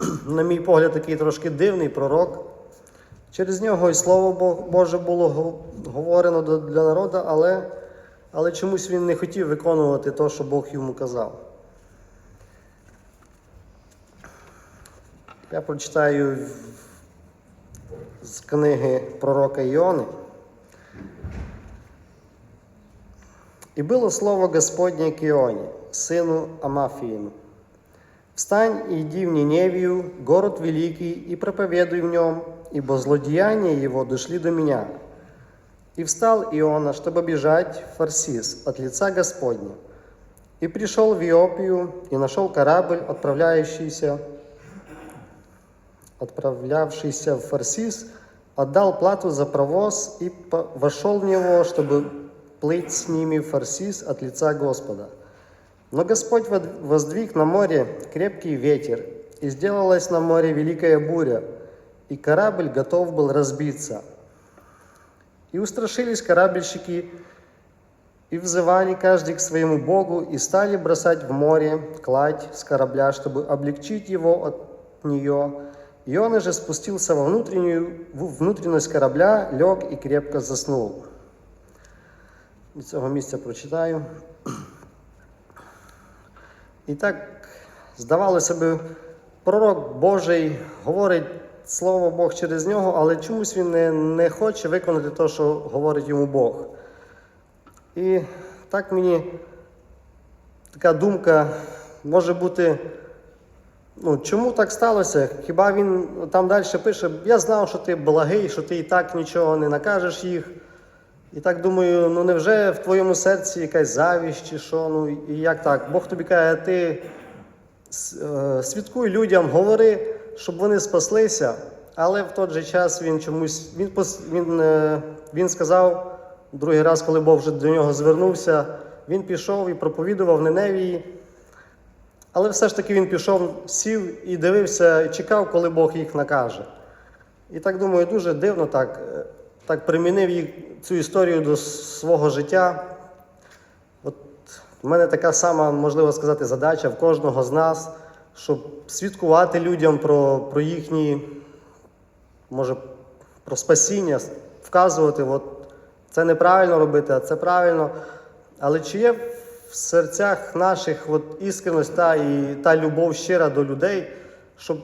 на мій погляд, такий трошки дивний пророк. Через нього і Слово Боже було говорено для народу, але, але чомусь він не хотів виконувати те, що Бог йому казав. Я прочитаю з книги пророка Іони. И было слово Господне к Ионе, сыну Амафиину. Встань и иди в Ниневию, город великий, и проповедуй в нем, ибо злодеяния его дошли до меня. И встал Иона, чтобы бежать в Фарсис от лица Господня. И пришел в Иопию, и нашел корабль, отправляющийся, отправлявшийся в Фарсис, отдал плату за провоз и вошел в него, чтобы плыть с ними в Фарсис от лица Господа. Но Господь воздвиг на море крепкий ветер, и сделалась на море великая буря, и корабль готов был разбиться. И устрашились корабельщики, и взывали каждый к своему Богу, и стали бросать в море кладь с корабля, чтобы облегчить его от нее. И он же спустился во внутреннюю в внутренность корабля, лег и крепко заснул. Від цього місця прочитаю. І так, здавалося би, пророк Божий говорить слово Бог через нього, але чомусь він не, не хоче виконати те, що говорить йому Бог. І так мені така думка може бути. Ну, чому так сталося? Хіба він там далі пише, я знав, що ти благий, що ти і так нічого не накажеш їх. І так думаю, ну невже в твоєму серці якась завість чи що? Ну і як так? Бог тобі каже, ти е, свідкуй людям, говори, щоб вони спаслися. Але в той же час він чомусь він, він, е, він сказав другий раз, коли Бог вже до нього звернувся, він пішов і проповідував Неневії. Але все ж таки він пішов, сів і дивився, і чекав, коли Бог їх накаже. І так думаю, дуже дивно так, е, так примінив їх цю історію до свого життя. От в мене така сама, можливо сказати, задача в кожного з нас, щоб свідкувати людям про, про їхні, може, про спасіння, вказувати, от це неправильно робити, а це правильно. Але чи є в серцях наших от, іскреність та, і та любов щира до людей, щоб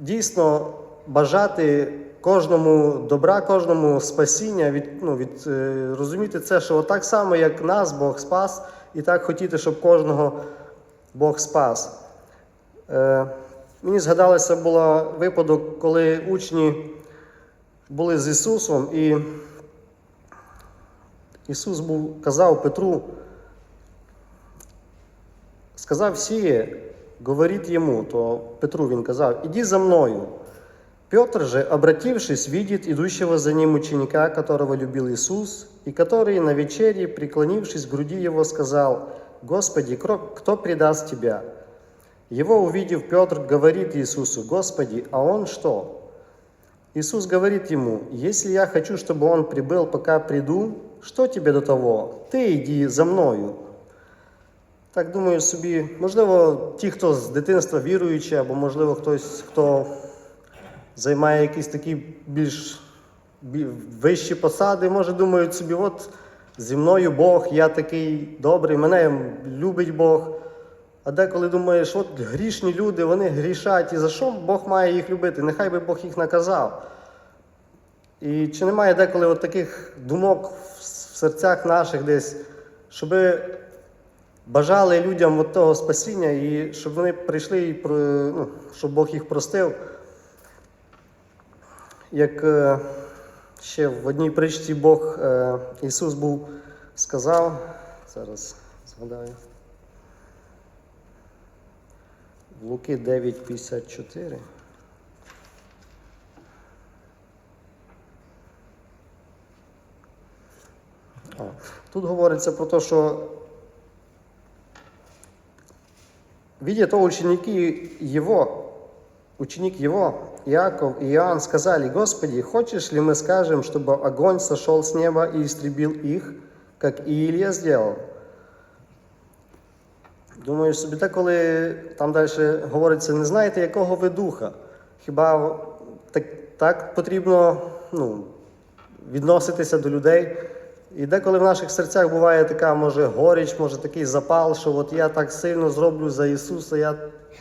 дійсно бажати кожному добра, кожному спасіння, від, ну, від, е, розуміти це, що так само, як нас Бог спас, і так хотіти, щоб кожного Бог спас. Е, мені згадалося було випадок, коли учні були з Ісусом, і Ісус був, казав Петру, сказав сіє, говорить йому, то Петру він казав, іди за мною. Петр же, обратившись, видит идущего за ним ученика, которого любил Иисус, и который на вечере, преклонившись к груди его, сказал, «Господи, кро- кто предаст Тебя?» Его увидев, Петр говорит Иисусу, «Господи, а он что?» Иисус говорит ему, «Если я хочу, чтобы он прибыл, пока приду, что тебе до того? Ты иди за мною». Так думаю собі, можливо, ті, хто з дитинства віруючі, або можливо хтось, хто займає якісь такі більш вищі посади, може думають собі, от зі мною Бог, я такий добрий, мене любить Бог. А деколи думаєш, от грішні люди, вони грішать, і за що Бог має їх любити? Нехай би Бог їх наказав. І чи немає деколи от таких думок в серцях наших десь, щоби бажали людям от того спасіння, і щоб вони прийшли, і ну, щоб Бог їх простив. Як е, ще в одній притчі Бог е, Ісус був сказав, зараз згадаю. В Луки 9,54. А, Тут говориться про те, що видя то ученики его, ученик его, Иаков и Иоанн сказали, Господи, хочешь ли мы скажем, чтобы огонь сошел с неба и истребил их, как и Илья сделал? Думаю собі, деколи там далі говориться, не знаєте, якого ви духа. Хіба так, так потрібно ну, відноситися до людей? І деколи в наших серцях буває така, може, горіч, може такий запал, що от я так сильно зроблю за Ісуса, я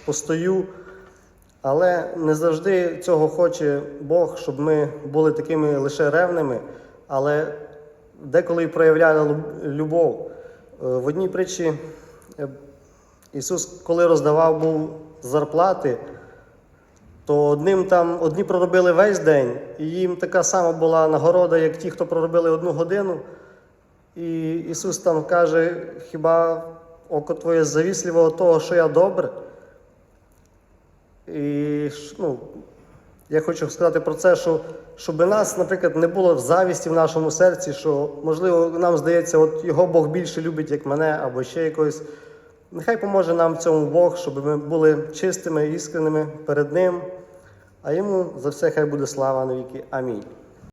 постою. Але не завжди цього хоче Бог, щоб ми були такими лише ревними, але деколи і проявляли любов. Е, В одній притчі е, Ісус, коли роздавав був зарплати, то одним там одні проробили весь день, і їм така сама була нагорода, як ті, хто проробили одну годину. І Ісус там каже: хіба око твоє завісливо від того, що я добре? І ну, я хочу сказати про це, що щоб нас, наприклад, не було завісті в нашому серці, що, можливо, нам здається, от його Бог більше любить, як мене, або ще якось. Нехай поможе нам в цьому Бог, щоб ми були чистими, іскреними перед Ним, а йому за все хай буде слава навіки. Амінь.